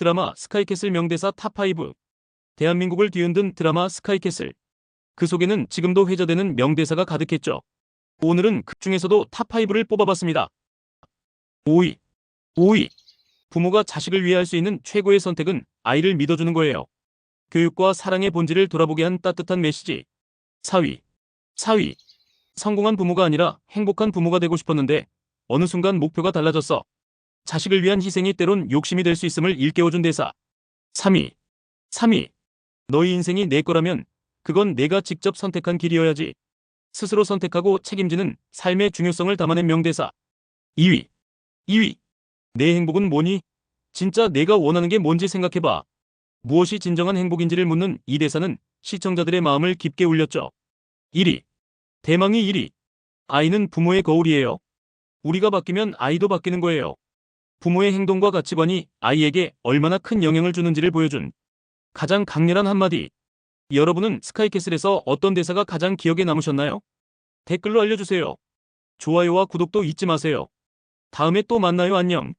드라마 스카이캐슬 명대사 탑5 대한민국을 뒤흔든 드라마 스카이캐슬 그 속에는 지금도 회자되는 명대사가 가득했죠. 오늘은 그 중에서도 탑5를 뽑아봤습니다. 5위 5위 부모가 자식을 위해 할 수 있는 최고의 선택은 아이를 믿어주는 거예요. 교육과 사랑의 본질을 돌아보게 한 따뜻한 메시지 4위 4위 성공한 부모가 아니라 행복한 부모가 되고 싶었는데 어느 순간 목표가 달라졌어. 자식을 위한 희생이 때론 욕심이 될 수 있음을 일깨워준 대사. 3위. 3위. 너희 인생이 내 거라면 그건 내가 직접 선택한 길이어야지. 스스로 선택하고 책임지는 삶의 중요성을 담아낸 명대사. 2위. 2위. 내 행복은 뭐니? 진짜 내가 원하는 게 뭔지 생각해봐. 무엇이 진정한 행복인지를 묻는 이 대사는 시청자들의 마음을 깊게 울렸죠. 1위. 대망의 1위. 아이는 부모의 거울이에요. 우리가 바뀌면 아이도 바뀌는 거예요. 부모의 행동과 가치관이 아이에게 얼마나 큰 영향을 주는지를 보여준 가장 강렬한 한마디. 여러분은 스카이캐슬에서 어떤 대사가 가장 기억에 남으셨나요? 댓글로 알려주세요. 좋아요와 구독도 잊지 마세요. 다음에 또 만나요. 안녕.